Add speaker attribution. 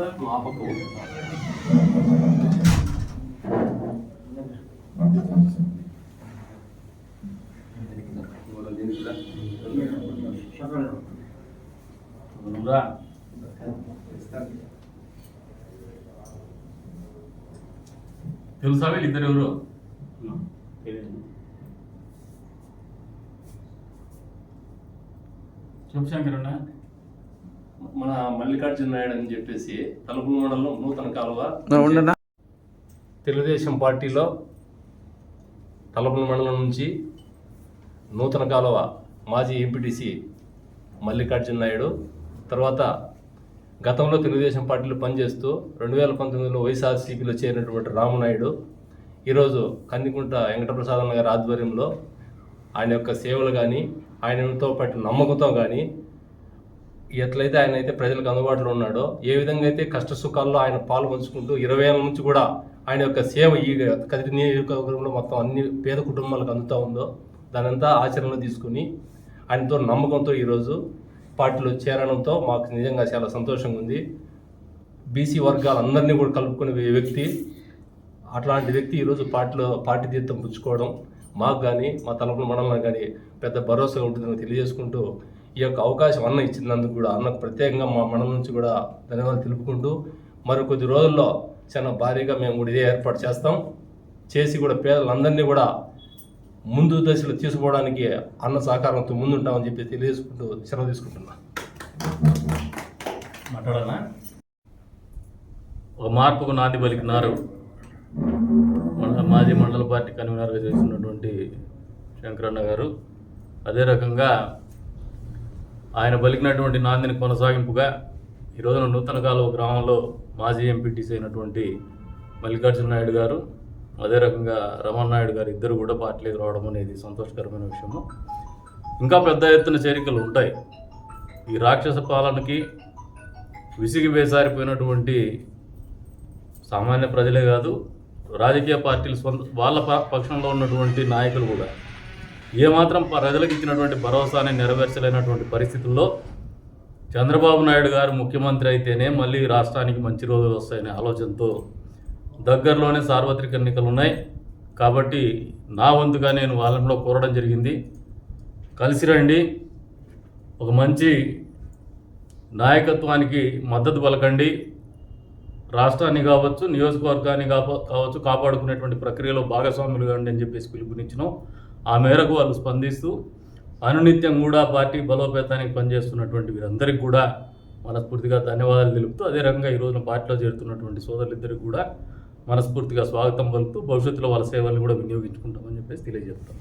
Speaker 1: రా.
Speaker 2: నువ్వురా తెలుసా వీళ్ళు ఇద్దరు ఎవరు చెప్పు శంకరన్న.
Speaker 1: మన మల్లికార్జున నాయుడు అని చెప్పేసి తలుపుల మండలం నూతన కాలువ తెలుగుదేశం పార్టీలో తలపుల మండలం నుంచి నూతన కాలువ మాజీ ఎంపీటీసీ మల్లికార్జున నాయుడు తర్వాత గతంలో తెలుగుదేశం పార్టీలో పనిచేస్తూ రెండు వేల పంతొమ్మిదిలో వైఎస్ఆర్సీపీలో చేరినటువంటి రామనాయుడు ఈరోజు కందికుంట వెంకటప్రసాదం గారి ఆధ్వర్యంలో ఆయన యొక్క సేవలు కానీ ఆయనతో పాటు నమ్మకంతో కానీ ఎట్లయితే ఆయన అయితే ప్రజలకు అందుబాటులో ఉన్నాడో ఏ విధంగా అయితే కష్ట సుఖాల్లో ఆయన పాలు పంచుకుంటూ ఇరవై ఏళ్ళ నుంచి కూడా ఆయన యొక్క సేవ ఈ కదిరి నియోజకవర్గంలో మొత్తం అన్ని పేద కుటుంబాలకు అందుతూ ఉందో దానంతా ఆచరణలో తీసుకుని ఆయనతో నమ్మకంతో ఈరోజు పార్టీలో చేరడంతో మాకు నిజంగా చాలా సంతోషంగా ఉంది. బీసీ వర్గాలందరినీ కూడా కలుపుకునే వ్యక్తి అట్లాంటి వ్యక్తి ఈరోజు పార్టీలో పార్టీ తీర్థం పుచ్చుకోవడం మాకు కానీ మా తలపుల మనల్ని కానీ పెద్ద భరోసా ఉంటుందని తెలియజేసుకుంటూ ఈ యొక్క అవకాశం అన్న ఇచ్చినందుకు కూడా అన్నకు ప్రత్యేకంగా మా మండలం నుంచి కూడా ధన్యవాదాలు తెలుపుకుంటూ మరి కొద్ది రోజుల్లో చాలా భారీగా మేము కూడా ఇదే ఏర్పాటు చేస్తాం. చేసి కూడా పేదలందరినీ కూడా ముందు దశలో తీసుకోవడానికి అన్న సహకారంతో ముందుంటామని చెప్పి తెలియజేసుకుంటూ సెలవు తీసుకుంటున్నా.
Speaker 2: మాట్లాడనా ఒక మార్పుకు నాంది పలికినారు. మన మాజీ మండల పార్టీ కన్వీనర్గా చేస్తున్నటువంటి శంకరన్న గారు. అదే రకంగా ఆయన పలికినటువంటి నాందిని కొనసాగింపుగా ఈ రోజున నూతన కాలువ గ్రామంలో మాజీ ఎంపీటీసీ అయినటువంటి మల్లికార్జున నాయుడు గారు అదే రకంగా రమణ నాయుడు గారు ఇద్దరు కూడా పార్టీలోకి రావడం అనేది సంతోషకరమైన విషయము. ఇంకా పెద్ద ఎత్తున చేరికలు ఉంటాయి. ఈ రాక్షస పాలనకి విసిగి వేసారిపోయినటువంటి సామాన్య ప్రజలే కాదు రాజకీయ పార్టీలు సొంత వాళ్ళ పక్షంలో ఉన్నటువంటి నాయకులు కూడా. ఏమాత్రం ప్రజలకు ఇచ్చినటువంటి భరోసాని నెరవేర్చలేనటువంటి పరిస్థితుల్లో చంద్రబాబు నాయుడు గారు ముఖ్యమంత్రి అయితేనే మళ్ళీ రాష్ట్రానికి మంచి రోజులు వస్తాయనే ఆలోచనతో దగ్గరలోనే సార్వత్రిక ఎన్నికలు ఉన్నాయి. కాబట్టి నా వంతుగా నేను వాళ్ళంలో కోరడం జరిగింది. కలిసి రండి. ఒక మంచి నాయకత్వానికి మద్దతు పలకండి. రాష్ట్రాన్ని కావచ్చు నియోజకవర్గాన్ని కావచ్చు కాపాడుకునేటువంటి ప్రక్రియలో భాగస్వాములు కాండి అని చెప్పేసి పిలుపునిచ్చినాం. ఆ మేరకు వాళ్ళు స్పందిస్తూ అనునిత్యం కూడా పార్టీ బలోపేతానికి పనిచేస్తున్నటువంటి వీరందరికీ కూడా మనస్ఫూర్తిగా ధన్యవాదాలు తెలుపుతూ అదే రకంగా ఈ రోజున పార్టీలో చేరుతున్నటువంటి సోదరులిద్దరికీ కూడా మనస్ఫూర్తిగా స్వాగతం పలుకుతూ భవిష్యత్తులో వాళ్ళ సేవలను కూడా వినియోగించుకుంటామని చెప్పేసి తెలియజేస్తాం